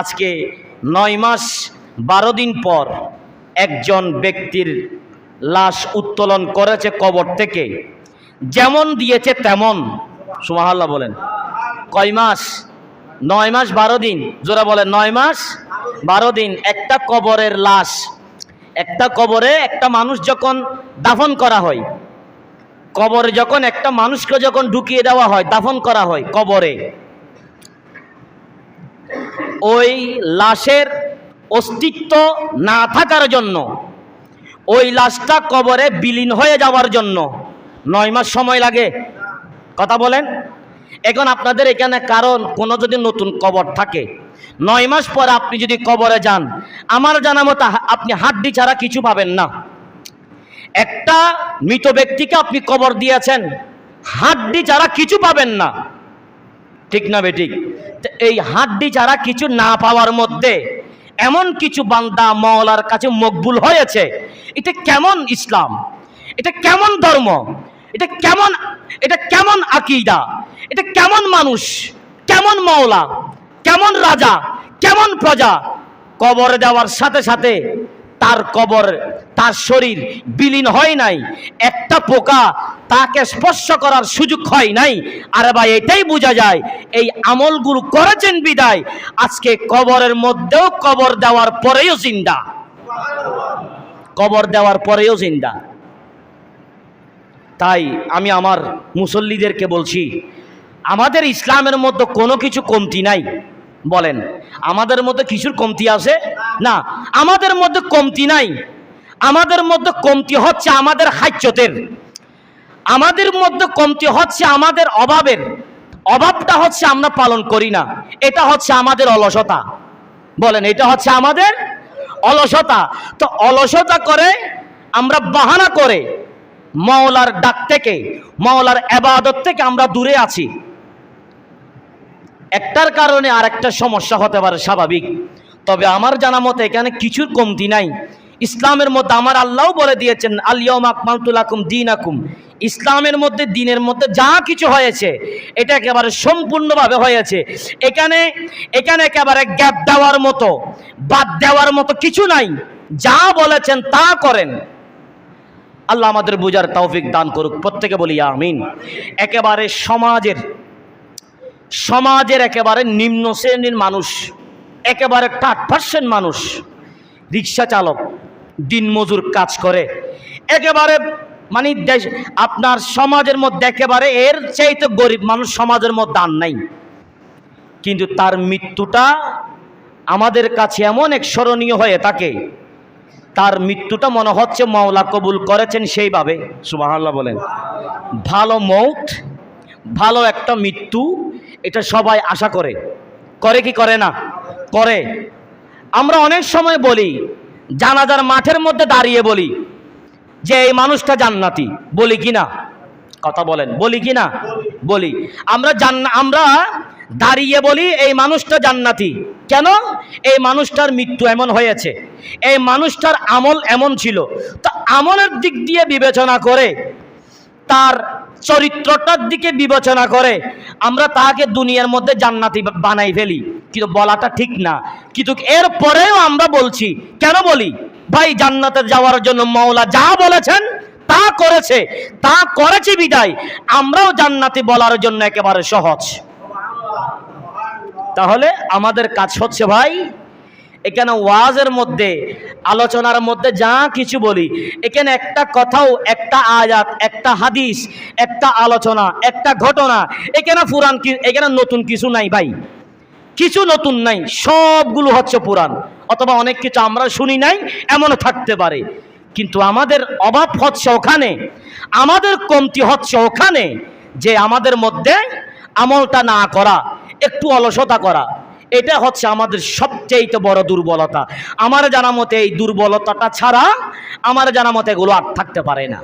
আজকে নয় মাস, বারো দিন পর একজন ব্যক্তির লাশ উত্তোলন করেছে কবর থেকে। যেমন দিয়েছে তেমন। সুমাহাল্লাহ বলেন। কয় মাস? নয় মাস, বারো দিন। জোরা বলেন, নয় মাস, বারো দিন। একটা কবরের লাশ, একটা কবরে একটা মানুষ যখন দাফন করা হয়, কবরে যখন একটা মানুষকে যখন ঢুকিয়ে দেওয়া হয়, দাফন করা হয় কবরে ওই লাশের অস্তিত্ব না থাকার জন্য, ওই লাশটা কবরে বিলীন হয়ে যাওয়ার জন্য নয় মাস সময় লাগে। কথা বলেন? এখন আপনাদের এখানে কারণ, কোনো যদি নতুন কবর থাকে, নয় মাস পরে আপনি যদি কবরে যান, আমার জানা মতো আপনি হাড্ডি ছাড়া কিছু পাবেন না। একটা মৃত ব্যক্তিকে আপনি কবর দিয়েছেন, হাড্ডি ছাড়া কিছু পাবেন না। ঠিক না তো এই হাড্ডি ছাড়া কিছু না পাওয়ার মধ্যে এমন কিছু বান্দা মওলার কাছে মকবুল হয়েছে, এটা কেমন ইসলাম? এটা কেমন ধর্ম? এটা কেমন এটা কেমন আকিদা? এটা কেমন মানুষ? কেমন মওলা? কেমন রাজা? কেমন প্রজা? কবর দেওয়ার সাথে সাথে তার কবর, তার শরীর বিলীন হয় নাই। একটা পোকা তাকে স্পর্শ করার সুযোগ হয় নাই। আরে ভাই, এটাই বোঝা যায়। এই আমলগুলো করেছেন বিদায়। আজকে কবরের মধ্যেও কবর দেওয়ার পরেও জিন্দা। কবর দেওয়ার পরেও জিন্দা। তাই আমি আমার মুসল্লিদেরকে বলছি, আমাদের ইসলামের মধ্যে কোনো কিছু কমতি নাই। বলেন, আমাদের মধ্যে কিছুর কমতি আছে? না, আমাদের মধ্যে কমতি নাই। আমাদের মধ্যে কমতি হচ্ছে আমাদের হাজ্যতের। আমাদের মধ্যে কমতি হচ্ছে আমাদের অভাবের। অভাবটা হচ্ছে আমরা পালন করি না। এটা হচ্ছে আমাদের অলসতা। বলেন, এটা হচ্ছে আমাদের অলসতা। তো অলসতা করে আমরা বাহানা করে মাওলার ডাক থেকে, মাওলার এবাদত থেকে আমরা দূরে আছি। একটার কারণে আর একটা সমস্যা হতে পারে স্বাভাবিক। তবে আমার জানা মতে এখানে কিছুর কমতি নাই। ইসলামের মধ্যে আমার আল্লাহ বলে দিয়েছেন আলিয়ম আকমালতুল আকুম দিন আকুম ইসলামের মধ্যে, দিনের মধ্যে যা কিছু হয়েছে, এটা একেবারে সম্পূর্ণভাবে হয়েছে। এখানে এখানে একেবারে গ্যাপ দেওয়ার মতো, বাদ দেওয়ার মতো কিছু নাই। যা বলেছেন তা করেন। আল্লাহ আমাদের বুঝার তৌফিক দান করুক। প্রত্যেকে বলি আমিন। একেবারে সমাজের সমাজের একেবারে নিম্ন শ্রেণির মানুষ, একেবারে টাট পার্সেন্ট মানুষ, রিক্সা চালক, দিনমজুর কাজ করে, একেবারে মানে দেশ, আপনার সমাজের মধ্যে একেবারে এর চাইতে গরিব মানুষ সমাজের মধ্যে আর নাই। কিন্তু তার মৃত্যুটা আমাদের কাছে এমন এক স্মরণীয় হয়ে থাকে। তার মৃত্যুটা মনে হচ্ছে মাওলা কবুল করেছেন সেইভাবে। সুবহানাল্লাহ বলেন। ভালো মৌত, ভালো একটা মৃত্যু, এটা সবাই আশা করে। করে কি করে না? করে। আমরা অনেক সময় বলি, জানাজার মাঠের মধ্যে দাঁড়িয়ে বলি যে এই মানুষটা জান্নাতি, বলি কি না? কথা বলেন, বলি কি না? বলি। আমরা আমরা দাঁড়িয়ে বলি, এই মানুষটা জান্নাতি। কেন? এই মানুষটার মৃত্যু এমন হয়েছে। এই মানুষটার আমল এমন ছিল। তো আমলের দিক দিয়ে বিবেচনা করে, তার চরিত্রটার দিকে বিবেচনা করে, আমরা তাকে দুনিয়ার মধ্যে জান্নাতি বানাই ফেলি। কিন্তু বলাটা ঠিক না। কিন্তু এর পরেও আমরা বলছি, কেন বলি? ভাই, জান্নাতে যাওয়ার জন্য মাওলা যা বলেছেন তা করেছে তা করেছে বিদায়। আমরাও জান্নাতি বলার জন্য একেবারে সহজ। তাহলে আমাদের কাজ হচ্ছে ভাই, এখানে ওয়াজের মধ্যে, আলোচনার মধ্যে যা কিছু বলি, এখানে একটা কথাও, একটা আয়াত, একটা হাদিস, একটা আলোচনা, একটা ঘটনা, এখানে পুরাণ এখানে নতুন কিছু নাই ভাই। কিছু নতুন নাই, সবগুলো হচ্ছে পুরাণ অথবা অনেক কিছু আমরা শুনি নাই, এমনও থাকতে পারে। কিন্তু আমাদের অভাব হচ্ছে ওখানে, আমাদের কমতি হচ্ছে ওখানে, যে আমাদের মধ্যে আমলটা না করা, একটু অলসতা করা, এটা হচ্ছে আমাদের সবচেয়ে বড় দুর্বলতা। আমার জানা মতে এই দুর্বলতাটা ছাড়া আমার জানা মতে এগুলো আর থাকতে পারে না।